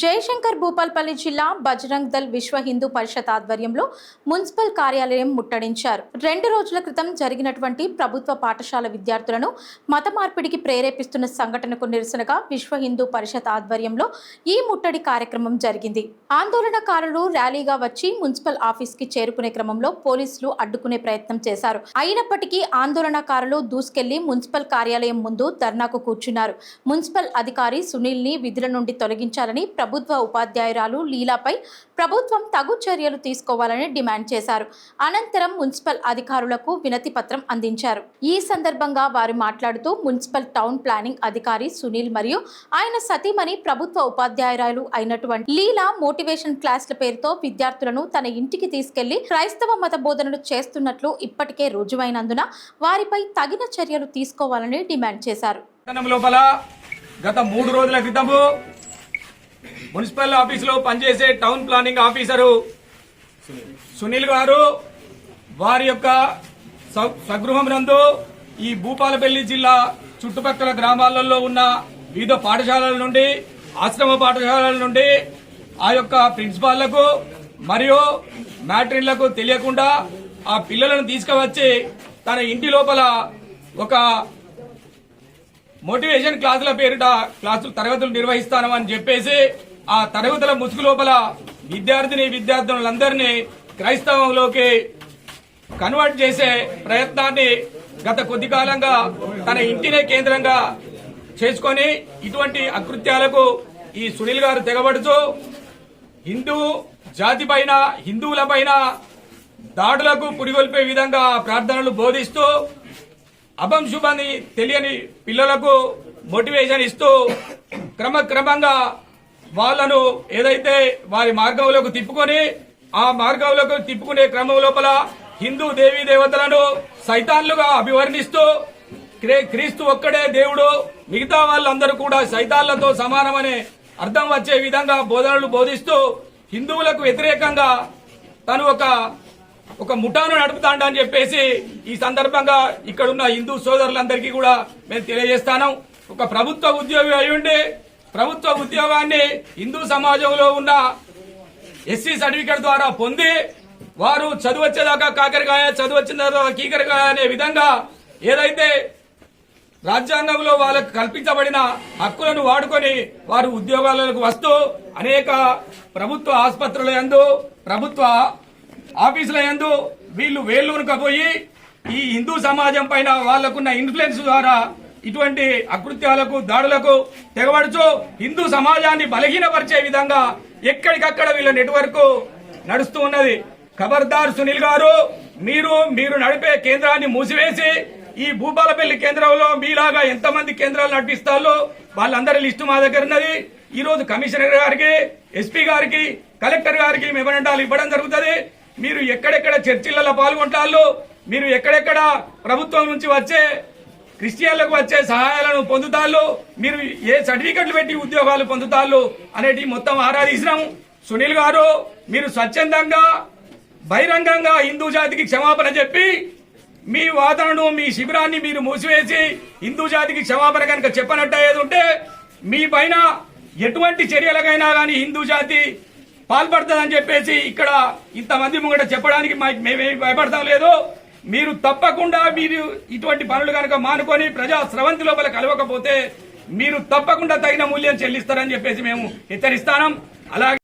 జయశంకర్ భూపాల్పల్లి జిల్లా బజరంగ్ దల్ విశ్వ హిందూ పరిషత్ ఆధ్వర్యంలో మున్సిపల్ కార్యాలయం ముట్టడించారు. రెండు రోజుల క్రితం జరిగినటువంటి ప్రభుత్వ పాఠశాల విద్యార్థులను మత మార్పిడికి ప్రేరేపిస్తున్న సంఘటనకు నిరసనగా విశ్వ హిందూ పరిషత్ ఆధ్వర్యంలో ఈ ముట్టడి కార్యక్రమం జరిగింది. ఆందోళనకారులు ర్యాలీగా వచ్చి మున్సిపల్ ఆఫీస్కి చేరుకునే క్రమంలో పోలీసులు అడ్డుకునే ప్రయత్నం చేశారు. అయినప్పటికీ ఆందోళనకారులు దూసుకెళ్ళి మున్సిపల్ కార్యాలయం ముందు ధర్నాకు కూర్చున్నారు. మున్సిపల్ అధికారి సునీల్ని విధుల నుండి తొలగించాలని ప్రభుత్వం ప్రభుత్వ ఉపాధ్యాయురాలు లీలాపై ప్రభుత్వం తగు చర్యలు తీసుకోవాలని డిమాండ్ చేశారు. అనంతరం మున్సిపల్ అధికారులకు వినతి పత్రం అందించారు. ఈ సందర్భంగా వారు మాట్లాడుతూ మున్సిపల్ టౌన్ ప్లానింగ్ అధికారి సునీల్ మరియు ఆయన సతీమణి ప్రభుత్వ ఉపాధ్యాయురాలు అయినటువంటి లీలా మోటివేషన్ క్లాసుల పేరుతో విద్యార్థులను తన ఇంటికి తీసుకెళ్ళి క్రైస్తవ మత బోధనలు చేస్తున్నట్లు ఇప్పటికే రుజువైనందున వారిపై తగిన చర్యలు తీసుకోవాలని డిమాండ్ చేశారు. లోపల గత మూడు రోజుల క్రితము మున్సిపల్ ఆఫీసులో పనిచేసే టౌన్ ప్లానింగ్ ఆఫీసరు సునీల్ గారు వారి యొక్క స- స్వగృహం నందు ఈ భూపాలపల్లి జిల్లా చుట్టుపక్కల గ్రామాలలో ఉన్న వివిధ పాఠశాలల నుండి ఆశ్రమ పాఠశాలల నుండి ఆ యొక్క ప్రిన్సిపాళ్ళకు మరియు మ్యాట్రిన్లకు తెలియకుండా ఆ పిల్లలను తీసుకువచ్చి తన ఇంటి లోపల ఒక మోటివేషన్ క్లాసుల పేరిట క్లాసులు తరగతులు నిర్వహిస్తానని చెప్పేసి ఆ తరగతుల ముసుగు లోపల విద్యార్థిని విద్యార్థులందరినీ క్రైస్తవంలోకి కన్వర్ట్ చేసే ప్రయత్నాన్ని గత కొద్ది కాలంగా తన ఇంటినే కేంద్రంగా చేసుకొని ఇటువంటి అకృత్యాలకు ఈ సునీల్ గారు తెగబడుతూ హిందూ జాతి పైన హిందువుల పైన దాడులకు పురిగొల్పే విధంగా ప్రార్థనలు బోధిస్తూ అభం తెలియని పిల్లలకు మోటివేషన్ ఇస్తూ క్రమక్రమంగా వాళ్ళను ఏదైతే వారి మార్గంలోకి తిప్పుకొని ఆ మార్గంలోకి తిప్పుకునే క్రమం లోపల హిందూ దేవీ దేవతలను సైతాన్లుగా అభివర్ణిస్తూ క్రే- క్రీస్తు ఒక్కడే దేవుడు మిగతా వాళ్ళందరూ కూడా సైతాన్లతో సమానమనే అర్థం వచ్చే విధంగా బోధనలు బోధిస్తూ హిందువులకు వ్యతిరేకంగా తను ఒక ఒక ముఠాను నడుపుతాండ అని చెప్పేసి ఈ సందర్భంగా ఇక్కడున్న హిందూ సోదరులందరికీ కూడా మేము తెలియజేస్తాను. ఒక ప్రభుత్వ ఉద్యోగి అయి ఉండి ప్రభుత్వ ఉద్యోగాన్ని హిందూ సమాజంలో ఉన్న ఎస్సీ సర్టిఫికేట్ ద్వారా పొంది వారు చదువు వచ్చేదాకా కాకరకాయ చదువు వచ్చిన తర్వాత కీకరకాయ అనే విధంగా ఏదైతే రాజ్యాంగంలో వాళ్ళకు కల్పించబడిన హక్కులను వాడుకొని వారు ఉద్యోగాలకు వస్తూ అనేక ప్రభుత్వ ఆసుపత్రుల యందు ప్రభుత్వ ఆఫీసుల యందు వీళ్ళు వేళ్ళూనుకపోయి ఈ హిందూ సమాజం పైన వాళ్ళకున్న ఇన్ఫ్లుయెన్స్ ద్వారా ఇటువంటి అకృత్యాలకు దాడులకు తెగబడుచు హిందూ సమాజాన్ని బలహీనపరిచే విధంగా ఎక్కడికక్కడ వీళ్ళ నెట్వర్క్ నడుస్తూ ఉన్నది. ఖబర్దార్ సునీల్ గారు మీరు మీరు నడిపే కేంద్రాన్ని మూసివేసి ఈ భూపాలపల్లి కేంద్రంలో మీలాగా ఎంతమంది కేంద్రాలు నడిపిస్తారో వాళ్ళందరి లిస్టు మా దగ్గర ఉన్నది. ఈ రోజు కమిషనర్ గారికి ఎస్పీ గారికి కలెక్టర్ గారికి మెమరండాలు ఇవ్వడం జరుగుతుంది. మీరు ఎక్కడెక్కడ చర్చిలలో పాల్గొంటారు? మీరు ఎక్కడెక్కడ ప్రభుత్వం నుంచి వచ్చే క్రిస్టియన్లకు వచ్చే సహాయాలను పొందుతాళ్ళు. మీరు ఏ సర్టిఫికెట్లు పెట్టి ఉద్యోగాలు పొందుతాళ్ళు అనేటి మొత్తం ఆరాధించినాము సునీల్ గారు మీరు స్వచ్ఛందంగా బహిరంగంగా హిందూ జాతికి క్షమాపణ చెప్పి మీ వాదనను మీ శిబిరాన్ని మీరు మూసివేసి హిందూ జాతికి క్షమాపణ కనుక చెప్పనట్టయ్యేది ఉంటే మీ పైన ఎటువంటి చర్యలకైనా కానీ హిందూ జాతి పాల్పడుతుందని చెప్పేసి ఇక్కడ ఇంతమంది ముంగట చెప్పడానికి మా- మేమేమి భయపడతాం లేదు. మీరు తప్పకుండా మీరు ఇటువంటి పనులు కనుక మానుకొని ప్రజా స్రవంతి లోపల కలవకపోతే మీరు తప్పకుండా తగిన మూల్యం చెల్లిస్తారని చెప్పేసి మేము హెచ్చరిస్తాం అలాగే